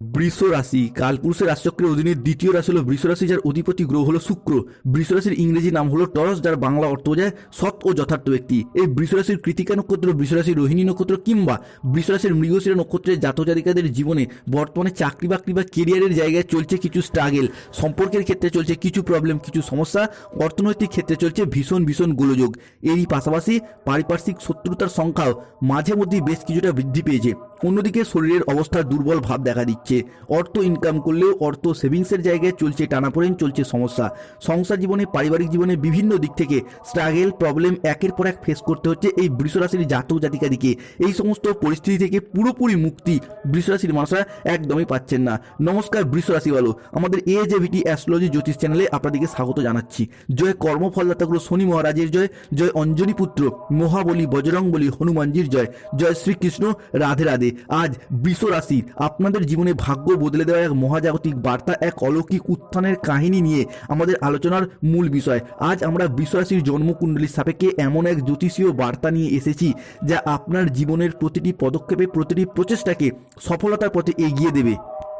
বৃষ রাশি কালপুরুষের রাশিচক্রের অধীনে দ্বিতীয় রাশি হল বৃষ রাশি যার অধিপতি গ্রহ হলো শুক্র। বৃষ রাশির ইংরেজি নাম হলো টরস, যার বাংলা অর্থ বোঝায় সৎ ও যথার্থ ব্যক্তি। এই বৃষ রাশির কৃতিকা নক্ষত্র বৃষ রাশির রোহিণী নক্ষত্র কিংবা বৃষ রাশির মৃগশিরা নক্ষত্রের জাতজাতিকাদের জীবনে বর্তমানে চাকরি বাকরি বা কেরিয়ারের জায়গায় চলছে কিছু স্ট্রাগেল সম্পর্কের ক্ষেত্রে চলছে কিছু প্রবলেম কিছু সমস্যা, অর্থনৈতিক ক্ষেত্রে চলছে ভীষণ ভীষণ গোলযোগ। এরই পাশাপাশি পারিপার্শ্বিক শত্রুতার সংখ্যাও মাঝে মধ্যেই বেশ কিছুটা বৃদ্ধি পেয়েছে। অন্যদিকে শরীরের অবস্থার দুর্বল ভাব দেখা দিচ্ছে। অর্থ ইনকাম করলেও অর্থ সেভিংসের জায়গায় চলছে টানাপোড়েন, চলছে সমস্যা। সংসার জীবনে, পারিবারিক জীবনে বিভিন্ন দিক থেকে স্ট্রাগেল প্রবলেম একের পর এক ফেস করতে হচ্ছে এই বৃষরাশির জাতক জাতিকাদিকে। এই সমস্ত পরিস্থিতি থেকে পুরোপুরি মুক্তি বৃষরাশির মানুষরা একদমই পাচ্ছেন না। নমস্কার বৃষরাশি বলো আমাদের এ জে ভিটি অ্যাস্ট্রোলজি জ্যোতিষ চ্যানেলে আপনাদেরকে স্বাগত জানাচ্ছি। জয় কর্মফলদাতাগুলো শনি মহারাজের জয় জয় অঞ্জনী পুত্র মহাবলী বজরং বলি হনুমানজির জয় জয় শ্রীকৃষ্ণ রাধে রাধে। আজ বৃষ রাশির আপনাদের জীবনে ভাগ্য বদলে দেওয়া এক মহাজাগতিক বার্তা, এক অলৌকিক উত্থানের কাহিনী নিয়ে আমাদের আলোচনার মূল বিষয়। আজ আমরা বিশ্বাসীর জন্মকুণ্ডলীর সাপেক্ষে এমন এক জ্যোতিষীয় বার্তা নিয়ে এসেছি, যা আপনার জীবনের প্রতিটি পদক্ষেপে, প্রতিটি প্রচেষ্টাকে সফলতার পথে এগিয়ে দেবে।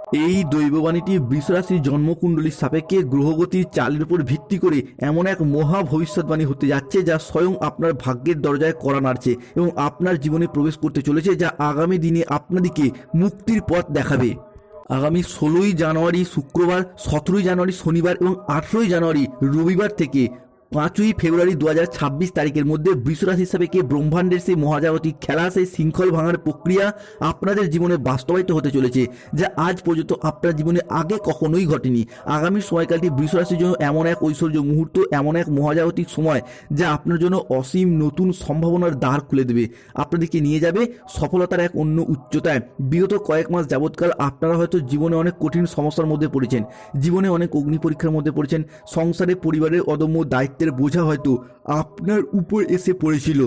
এই দৈববাণীটি বৃষরাশির জন্মকুণ্ডলীর সাপেক্ষে গ্রহগতির চালের উপর ভিত্তি করে এমন এক মহা ভবিষ্যৎবাণী হতে যাচ্ছে যা স্বয়ং আপনার ভাগ্যের দরজায় করা নাড়ছে এবং আপনার জীবনে প্রবেশ করতে চলেছে যা আগামী দিনে আপনাদেরকে মুক্তির পথ দেখাবে। আগামী ষোলোই জানুয়ারি শুক্রবার, সতেরোই জানুয়ারি শনিবার এবং আঠেরোই জানুয়ারি রবিবার থেকে পাঁচই ফেব্রুয়ারি দু হাজার ছাব্বিশ তারিখের মধ্যে বৃষরাশি হিসাবে কে ব্রহ্মাণ্ডের সেই মহাজাগতিক খেলা, সেই শৃঙ্খল ভাঙার প্রক্রিয়া আপনাদের জীবনে বাস্তবায়িত হতে চলেছে, যা আজ পর্যন্ত আপনার জীবনে আগে কখনোই ঘটেনি। আগামী সময়কালটি বৃষরাশির জন্য এমন এক ঐশ্বর্য মুহূর্ত, এমন এক মহাজাগতিক সময়, যা আপনার জন্য অসীম নতুন সম্ভাবনার দ্বার খুলে দেবে। আপনাদেরকে নিয়ে যাবে সফলতার এক অন্য উচ্চতায়। বিগত কয়েক মাস যাবৎকাল আপনারা হয়তো জীবনে অনেক কঠিন সমস্যার মধ্যে পড়েছেন। জীবনে অনেক অগ্নি পরীক্ষার মধ্যে পড়েছেন। সংসারে, পরিবারের অদম্য দায়িত্বের বোঝা হয়তো আপনার উপর এসে পড়েছিল।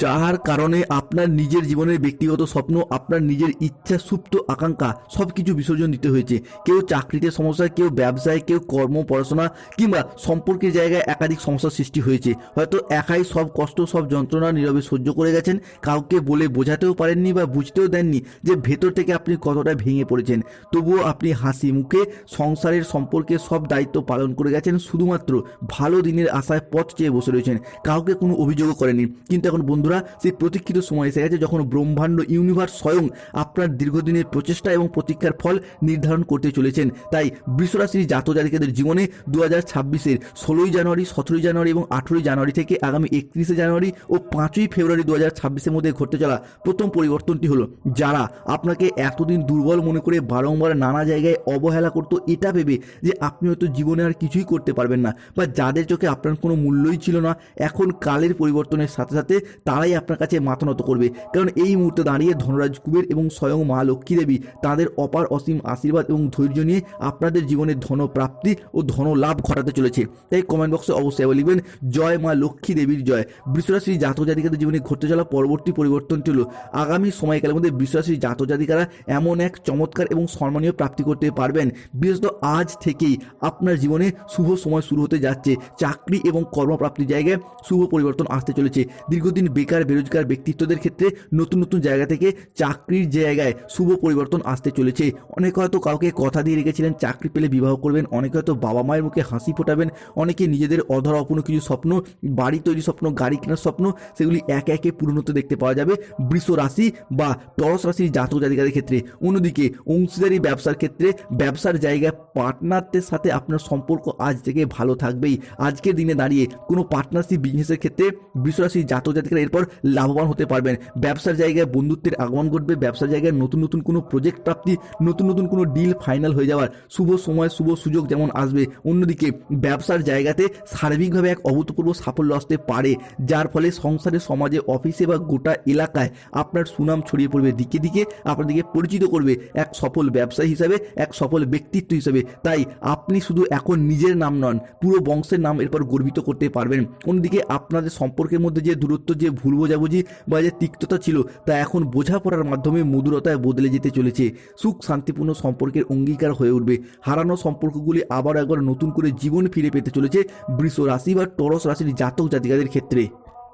যার কারণে আপনার নিজের জীবনের ব্যক্তিগত স্বপ্ন, আপনার নিজের ইচ্ছা, সুপ্ত আকাঙ্ক্ষা সব কিছু বিসর্জন দিতে হয়েছে। কেউ চাকরিতে সমস্যা, কেউ ব্যবসায়, কেউ কর্ম, পড়াশোনা কিংবা সম্পর্কের জায়গায় একাধিক সমস্যার সৃষ্টি হয়েছে। হয়তো একাই সব কষ্ট, সব যন্ত্রণা নীরবে সহ্য করে গেছেন, কাউকে বলে বোঝাতেও পারেননি বা বুঝতেও দেননি যে ভেতর থেকে আপনি কতটা ভেঙে পড়েছেন। তবুও আপনি হাসি মুখে সংসারের সম্পর্কে সব দায়িত্ব পালন করে গেছেন, শুধুমাত্র ভালো দিনের আশায় পথ চেয়ে বসে রয়েছেন। কাউকে কোনো অভিযোগও করেনি কিন্তু এখন বন্ধুরা সেই প্রতীক্ষিত সময় এসে গেছে যখন ব্রহ্মাণ্ড ইউনিভার্স স্বয়ং আপনার দীর্ঘদিনের প্রচেষ্টা এবং প্রতীক্ষার ফল নির্ধারণ করতে চলেছেন। তাই বৃষরাশির জাতজাতিকাদের জীবনে দু হাজার ছাব্বিশের ষোলোই জানুয়ারি, সতেরোই জানুয়ারি এবং আঠেরোই জানুয়ারি থেকে আগামী একত্রিশে জানুয়ারি ও পাঁচই ফেব্রুয়ারি দু হাজার ছাব্বিশের মধ্যে ঘটতে চলা প্রথম পরিবর্তনটি হলো, যারা আপনাকে এতদিন দুর্বল মনে করে বারংবার নানা জায়গায় অবহেলা করতো, এটা ভেবে যে আপনি হয়তো জীবনে আর কিছুই করতে পারবেন না বা যাদের চোখে আপনার কোনো মূল্যই ছিল না, এখন কালের পরিবর্তনের সাথে সাথে তারাই আপনার কাছে মাথা নত করবে। কারণ এই মুহূর্তে দাঁড়িয়ে ধনরাজ কুবের এবং স্বয়ং মা লক্ষ্মী দেবী তাদের অপার অসীম আশীর্বাদ এবং ধৈর্য নিয়ে আপনাদের জীবনে ধনপ্রাপ্তি ও ধনলাভ ঘটাতে চলেছে। তাই কমেন্ট বক্সে অবশ্যই লিখবেন, জয় মা লক্ষ্মী দেবীর জয়। বৃষরাশির জাতক জাতিকাদের জীবনে ঘটতে চলা পরবর্তী পরিবর্তন হলো, আগামী সময়কালের মধ্যে বৃষরাশির জাতক জাতিকারা এমন এক চমৎকার এবং সম্মানীয় প্রাপ্তি করতে পারবেন। বিশেষত আজ থেকেই আপনার জীবনে শুভ সময় শুরু হতে যাচ্ছে। চাকরি এবং কর্মপ্রাপ্তির জায়গায় শুভ পরিবর্তন আসতে চলেছে। দীর্ঘদিন বেকার, বেরোজগার ব্যক্তিত্বদের ক্ষেত্রে নতুন নতুন জায়গা থেকে চাকরির জায়গায় শুভ পরিবর্তন আসতে চলেছে। অনেকে হয়তো কাউকে কথা দিয়ে রেখেছিলেন, চাকরি পেলে বিবাহ করবেন, অনেকে হয়তো বাবা মায়ের মুখে হাসি ফোটাবেন, অনেকে নিজেদের অধরা অপূর্ণ কিছু স্বপ্ন, বাড়ি তৈরি স্বপ্ন, গাড়ি কেনার স্বপ্ন, সেগুলি একে একে পূরণ দেখতে পাওয়া যাবে বৃষ রাশি বা টরস রাশির জাতক জাতিকাদের ক্ষেত্রে। অন্যদিকে অংশীদারি ব্যবসার ক্ষেত্রে ব্যবসার জায়গায় পার্টনারদের সাথে আপনার সম্পর্ক আজ থেকে ভালো থাকবেই। আজকের দিনে দাঁড়িয়ে কোনো পার্টনারশিপ বিজনেসের ক্ষেত্রে বৃষরাশির জাতক জাতিকারা এরপর লাভবান হতে পারবেন। ব্যবসার জায়গায় বন্ধুত্বের আগমন ঘটবে, ব্যবসার জায়গায় নতুন নতুন কোনো প্রজেক্ট প্রাপ্তি, নতুন নতুন কোনো ডিল ফাইনাল হয়ে যাওয়ার শুভ সময়, শুভ সুযোগ যেমন আসবে। অন্যদিকে ব্যবসার জায়গাতে সার্বিকভাবে এক অভূতপূর্ব সাফল্য আসতে পারে, যার ফলে সংসারে, সমাজে অফিসে বা গোটা এলাকায় আপনার সুনাম ছড়িয়ে পড়বে। দিকে দিকে আপনাদেরকে পরিচিত করবে এক সফল ব্যবসায়ী হিসাবে, এক সফল ব্যক্তিত্ব হিসাবে। তাই আপনি শুধু এখন নিজের নাম নন, পুরো বংশের নাম এরপর গর্বিত করতে পারবেন। অন্যদিকে আপনাদের সম্পর্কের মধ্যে যে দূরত্ব, যে ভুল বোঝাবুঝি বা যে তিক্ততা ছিল, তা এখন বোঝাপড়ার মাধ্যমে মধুরতায় বদলে যেতে চলেছে। সুখ শান্তিপূর্ণ সম্পর্কের অঙ্গীকার হয়ে উঠবে। হারানো সম্পর্কগুলি আবার একবার নতুন করে জীবন ফিরে পেতে চলেছে বৃষ রাশি বা টরস রাশির জাতক জাতিকাদের ক্ষেত্রে।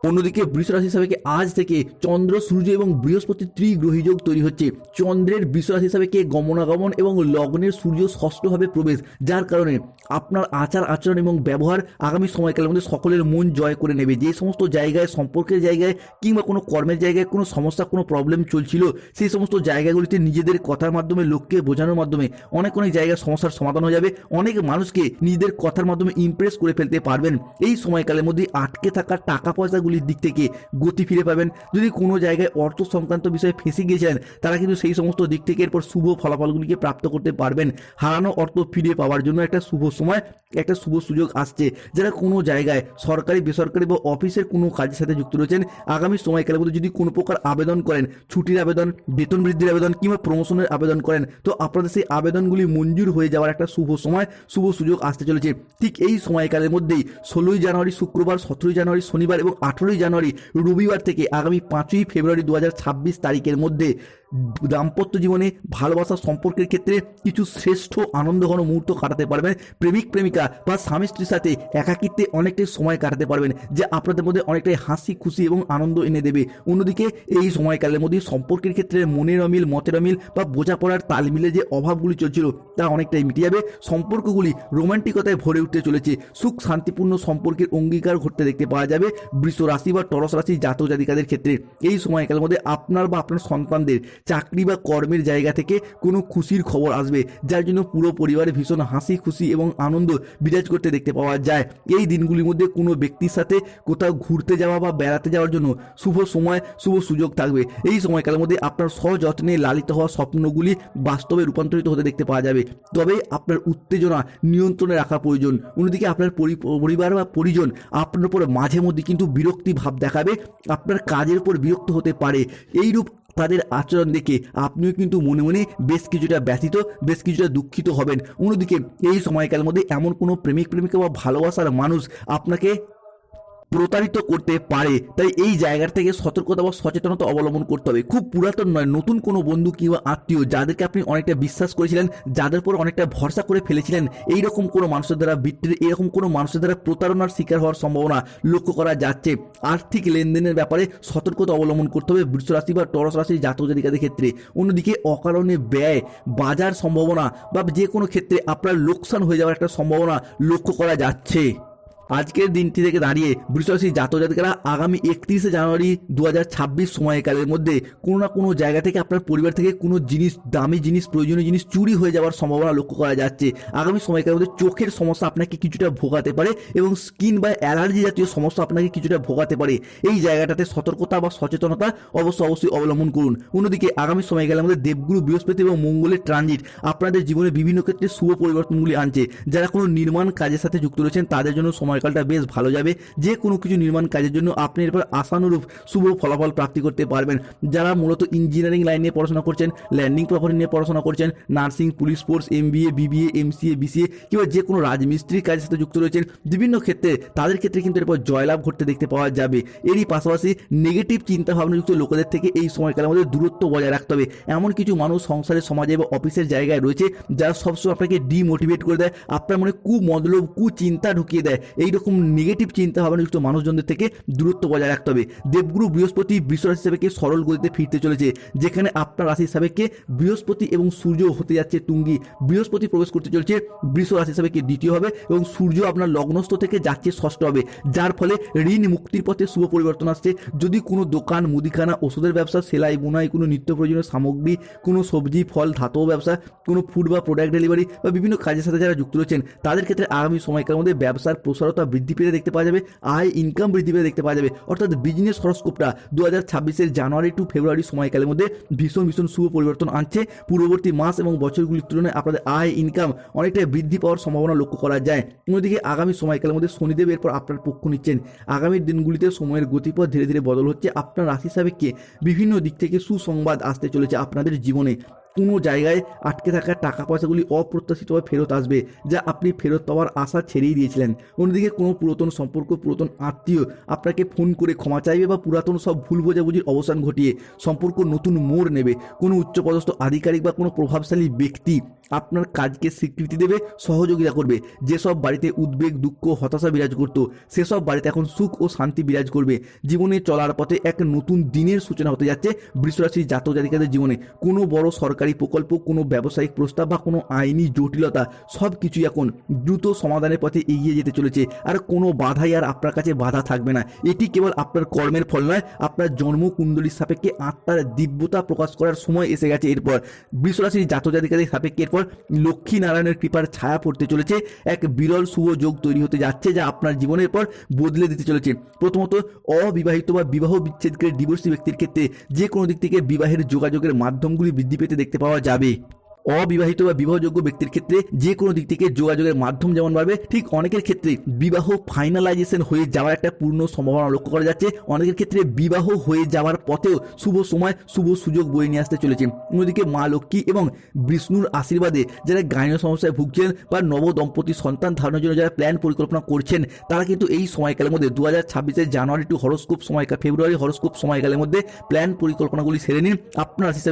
অন্যদিকে বৃষ রাশি হিসাবে আজ থেকে চন্দ্র, সূর্য এবং বৃহস্পতি ত্রিগ্রহী যোগ তৈরি হচ্ছে। চন্দ্রের বৃষ রাশি হিসাবে কি গমনাগমন এবং লগ্নের সূর্য ষষ্ঠভাবে প্রবেশ, যার কারণে আপনার আচার আচরণ এবং ব্যবহার আগামী সময়কালের মধ্যে সকলের মন জয় করে নেবে। যে সমস্ত জায়গায়, সম্পর্কের জায়গায় কিংবা কোনো কর্মের জায়গায় কোনো সমস্যা, কোনো প্রবলেম চলছিল, সেই সমস্ত জায়গাগুলিতে নিজেদের কথার মাধ্যমে, লোককে বোঝানোর মাধ্যমে অনেক অনেক জায়গায় সমস্যার সমাধান হয়ে যাবে। অনেক মানুষকে নিজেদের কথার মাধ্যমে ইমপ্রেস করে ফেলতে পারবেন। এই সময়কালের মধ্যে আটকে থাকা টাকা পয়সাগুলির দিক থেকে গতি ফিরে পাবেন। যদি কোনো জায়গায় অর্থ সংক্রান্ত বিষয়ে ফেঁসে গিয়েছিলেন, তারা কিন্তু সেই সমস্ত দিক থেকে এরপর শুভ ফলাফলগুলিকে প্রাপ্ত করতে পারবেন। হারানো অর্থ ফিরে পাওয়ার জন্য একটা শুভ সময়, একটা শুভ সুযোগ আসছে। যারা কোনো জায়গায় সরকারি, বেসরকারি বা অফিসের কোনো কাজের সাথে যুক্ত রয়েছেন, আগামী সময়কালের মধ্যে যদি কোনো প্রকার আবেদন করেন, ছুটির আবেদন, বেতন বৃদ্ধির আবেদন কিংবা প্রমোশনের আবেদন করেন, তো আপনাদের সেই আবেদনগুলি মঞ্জুর হয়ে যাওয়ার একটা শুভ সময়, শুভ সুযোগ আসতে চলেছে। ঠিক এই সময়কালের মধ্যেই ষোলোই জানুয়ারি শুক্রবার, সতেরোই জানুয়ারি শনিবার এবং আঠেরোই জানুয়ারি রবিবার থেকে আগামী পাঁচই ফেব্রুয়ারি দু হাজার ছাব্বিশ তারিখের মধ্যে দাম্পত্য জীবনে ভালোবাসা সম্পর্কের ক্ষেত্রে কিছু শ্রেষ্ঠ আনন্দঘন মুহূর্ত কাটাতে পারবেন প্রেমিক প্রেমিকা বা স্বামী স্ত্রীর সাথে একাকিত্বে অনেকটাই সময় কাটাতে পারবেন, যা আপনাদের মধ্যে অনেকটাই হাসি, খুশি এবং আনন্দ এনে দেবে। অন্যদিকে এই সময়কালের মধ্যে সম্পর্কের ক্ষেত্রে মনের অমিল, মতের অমিল বা বোঝাপড়ার তালমিলে যে অভাবগুলি চলছিল, তা অনেকটাই মিটে যাবে। সম্পর্কগুলি রোমান্টিকতায় ভরে উঠতে চলেছে। সুখ শান্তিপূর্ণ সম্পর্কের অঙ্গীকার ঘটতে দেখতে পাওয়া যাবে। বৃষ রাশি বা টরস রাশি জাতক জাতিকাদের ক্ষেত্রে এই সময়কালের মধ্যে আপনার বা আপনার সন্তানদের চাকরি বা কর্মের জায়গা থেকে কোনো খুশির খবর আসবে, যার জন্য পুরো পরিবারে ভীষণ হাসি, খুশি এবং আনন্দ বিরাজ করতে দেখতে পাওয়া যায়। এই দিনগুলির মধ্যে কোনো ব্যক্তির সাথে কোথাও ঘুরতে যাওয়া বা বেড়াতে যাওয়ার জন্য শুভ সময়, শুভ সুযোগ থাকবে। এই সময়কালের মধ্যে আপনার সযত্নে লালিত হওয়া স্বপ্নগুলি বাস্তবে রূপান্তরিত হতে দেখতে পাওয়া যাবে। তবে আপনার উত্তেজনা নিয়ন্ত্রণে রাখা প্রয়োজন। অন্যদিকে আপনার পরি- পরিবার বা পরিজন আপনার উপর মাঝে মধ্যে কিন্তু বিরক্তি ভাব দেখাবে, আপনার কাজের উপর বিরক্ত হতে পারে। এইরূপ তাদের আচরণ দেখে আপনিও কিন্তু মনে মনে বেশ কিছুটা ব্যথিত, বেশ কিছুটা দুঃখিত হবেন। অন্যদিকে এই সময়কালের মধ্যে এমন কোনো প্রেমিক প্রেমিকা বা ভালোবাসার মানুষ আপনাকে প্রতারিত করতে পারে, তাই এই জায়গা থেকে সতর্কতা বা সচেতনতা অবলম্বন করতে হবে। খুব পুরাতন নয়, নতুন কোনো বন্ধু কিংবা আত্মীয় যাদেরকে আপনি অনেকটা বিশ্বাস করেছিলেন, যাদের উপর অনেকটা ভরসা করে ফেলেছিলেন এই রকম কোনো মানুষের দ্বারা বিট্রির এরকম কোনো মানুষের দ্বারা প্রতারণার শিকার হওয়ার সম্ভাবনা লক্ষ্য করা যাচ্ছে। আর্থিক লেনদেনের ব্যাপারে সতর্কতা অবলম্বন করতে হবে বৃষ রাশি বা টরস রাশির জাতক জাতিকাদের ক্ষেত্রে। অন্যদিকে অকারণে ব্যয়, বাজার সম্ভাবনা বা যে কোনো ক্ষেত্রে আপনার লোকসান হয়ে যাওয়ার একটা সম্ভাবনা লক্ষ্য করা যাচ্ছে। আজকের দিনটি থেকে দাঁড়িয়ে বৃষরাশি জাতক জাতিকারা আগামী একত্রিশে জানুয়ারি দু হাজার ছাব্বিশ সময়কালের মধ্যে কোনো না কোনো জায়গা থেকে আপনার পরিবার থেকে কোনো জিনিস, দামি জিনিস, প্রয়োজনীয় জিনিস চুরি হয়ে যাওয়ার সম্ভাবনা লক্ষ্য করা যাচ্ছে। আগামী সময়কালের মধ্যে চোখের সমস্যা আপনাকে কিছুটা ভোগাতে পারে এবং স্কিন বা অ্যালার্জি জাতীয় সমস্যা আপনাকে কিছুটা ভোগাতে পারে। এই জায়গাটাতে সতর্কতা বা সচেতনতা অবশ্য অবশ্যই অবলম্বন করুন। অন্যদিকে আগামী সময়কালের মধ্যে দেবগুরু বৃহস্পতি এবং মঙ্গলের ট্রানজিট আপনাদের জীবনে বিভিন্ন ক্ষেত্রে শুভ পরিবর্তনগুলি আনছে। যারা কোনো নির্মাণ কাজের সাথে যুক্ত রয়েছেন তাদের জন্য সময়কালটা বেশ ভালো যাবে। যে কোনো কিছু নির্মাণ কাজের জন্য আপনি এরপর আশানুরূপ শুভ ফলাফল প্রাপ্তি করতে পারবেন। যারা মূলত ইঞ্জিনিয়ারিং লাইন নিয়ে পড়াশোনা করছেন, ল্যান্ডিং প্রপার্টি নিয়ে পড়াশোনা করছেন, nursing, police force MBA BBA, MCA, BCA কিংবা যে কোনো রাজমিস্ত্রির কাজের সাথে যুক্ত রয়েছেন, বিভিন্ন ক্ষেত্রে তাদের ক্ষেত্রে কিন্তু এরপর জয়লাভ ঘটতে দেখতে পাওয়া যাবে। এরই পাশাপাশি নেগেটিভ চিন্তা ভাবনাযুক্ত লোকেদের থেকে এই সময়কালের মধ্যে দূরত্ব বজায় রাখতে হবে। এমন কিছু মানুষ সংসারের সমাজে বা অফিসের জায়গায় রয়েছে, যারা সবসময় আপনাকে ডিমোটিভেট করে দেয়, আপনার মনে কু কুমতলব কুচিন্তা ঢুকিয়ে দেয়। এইরকম নেগেটিভ চিন্তা ভাবনাযুক্ত মানুষজনদের থেকে দূরত্ব বজায় রাখতে হবে। দেবগুরু বৃহস্পতি বৃষরাশি হিসাবেকে সরল গতিতে ফিরতে চলেছে, যেখানে আপনার রাশি হিসাবেকে বৃহস্পতি এবং সূর্য হতে যাচ্ছে তুঙ্গি। বৃহস্পতি প্রবেশ করতে চলেছে বৃষ রাশি হিসাবেকে দ্বিতীয় হবে এবং সূর্য আপনার লগ্নস্থ থেকে যাচ্ছে ষষ্ঠ হবে, যার ফলে ঋণ মুক্তির পথে শুভ পরিবর্তন আসছে। যদি কোনো দোকান, মুদিখানা, ওষুধের ব্যবসা, সেলাই, বোনাই, কোনো নিত্য প্রয়োজনীয় সামগ্রী, কোনো সবজি, ফল, ধাতব ব্যবসা, কোনো ফুড বা প্রোডাক্ট ডেলিভারি বা বিভিন্ন কাজের সাথে যারা যুক্ত রয়েছেন, তাদের ক্ষেত্রে আগামী সময়কালের মধ্যে ব্যবসার প্রসারতা বৃদ্ধি পেতে দেখতে পাওয়া যাবে, আয় ইনকাম বৃদ্ধি পেতে দেখতে পাওয়া যাবে। অর্থাৎ বিজনেস হরস্কোপটা দু হাজার ছাব্বিশের জানুয়ারি টু ফেব্রুয়ারি সময়কালের মধ্যে ভীষণ ভীষণ শুভ পরিবর্তন আনছে। পূর্ববর্তী মাস এবং বছরগুলির তুলনায় আপনাদের আয় ইনকাম অনেকটাই বৃদ্ধি পাওয়ার সম্ভাবনা লক্ষ্য করা যায়। অন্যদিকে আগামী সময়কালের মধ্যে শনিদেব এরপর আপনার পক্ষ নিচ্ছেন। আগামী দিনগুলিতে সময়ের গতিপথ ধীরে ধীরে বদল হচ্ছে। আপনার রাশি সাপেক্ষে বিভিন্ন দিক থেকে সুসংবাদ আসতে চলেছে আপনাদের জীবনে। কোনো জায়গায় আটকে থাকা টাকা পয়সাগুলি অপ্রত্যাশিতভাবে ফেরত আসবে, যা আপনি ফেরত পাওয়ার আশা ছেড়েই দিয়েছিলেন। অন্যদিকে কোনো পুরাতন সম্পর্ক, পুরাতন আত্মীয় আপনাকে ফোন করে ক্ষমা চাইবে বা পুরাতন সব ভুল বোঝাবুঝির অবসান ঘটিয়ে সম্পর্ক নতুন মোড় নেবে। কোনো উচ্চপদস্থ আধিকারিক বা কোনো প্রভাবশালী ব্যক্তি আপনার কাজকে স্বীকৃতি দেবে, সহযোগিতা করবে। যেসব বাড়িতে উদ্বেগ, দুঃখ, হতাশা বিরাজ করতো, সেসব বাড়িতে এখন সুখ ও শান্তি বিরাজ করবে। জীবনে চলার পথে এক নতুন দিনের সূচনা হতে যাচ্ছে বৃষরাশির জাতক জাতিকাদের জীবনে। কোনো বড় সরকারি প্রকল্প, কোনো ব্যবসায়িক প্রস্তাব বা কোনো আইনি জটিলতা সব কিছুই এখন দ্রুত সমাধানের পথে এগিয়ে যেতে চলেছে। আর কোনো বাধাই আর আপনার কাছে বাধা থাকবে না। এটি কেবল আপনার কর্মের ফল নয়, আপনার জন্মকুণ্ডলীর সাপেক্ষে আত্মার দিব্যতা প্রকাশ করার সময় এসে গেছে এরপর। বৃষরাশির জাতক জাতিকাদের সাপেক্ষে এরপর লক্ষ্মী নারায়ণের কৃপার ছায়া পড়তে চলেছে। এক বিরল শুভ যোগ তৈরি হতে যাচ্ছে যা আপনার জীবনের পর বদলে দিতে চলেছে। প্রথমত, অবিবাহিত বা বিবাহ বিচ্ছেদকে ডিভোর্সি ব্যক্তির ক্ষেত্রে যে কোনো দিক থেকে বিবাহের যোগাযোগের মাধ্যমগুলি বৃদ্ধি পেতে দেখতে পাওয়া যাবে। অবিবাহিত বা বিবাহযোগ্য ব্যক্তির ক্ষেত্রে যে কোনো দিক থেকে যোগাযোগের মাধ্যম যেমন বাড়বে, ঠিক অনেকের ক্ষেত্রে বিবাহ ফাইনালাইজেশন হয়ে যাওয়ার একটা পূর্ণ সম্ভাবনা লক্ষ্য করা যাচ্ছে। অনেকের ক্ষেত্রে বিবাহ হয়ে যাওয়ার পথেও শুভ সময়, শুভ সুযোগ বয়ে নিয়ে আসতে চলেছে। অন্যদিকে মা লক্ষ্মী এবং বিষ্ণুর আশীর্বাদে যারা গাইনীয় সমস্যায় ভুগছেন বা নব দম্পতি সন্তান ধারণের জন্য যারা প্ল্যান পরিকল্পনা করছেন, তারা কিন্তু এই সময়কালের মধ্যে দু হাজার ছাব্বিশের জানুয়ারি টু হরস্কোপ সময়কাল, ফেব্রুয়ারি হরস্কোপ সময়কালের মধ্যে প্ল্যান পরিকল্পনাগুলি সেরে নিন। আপনার হিসাবে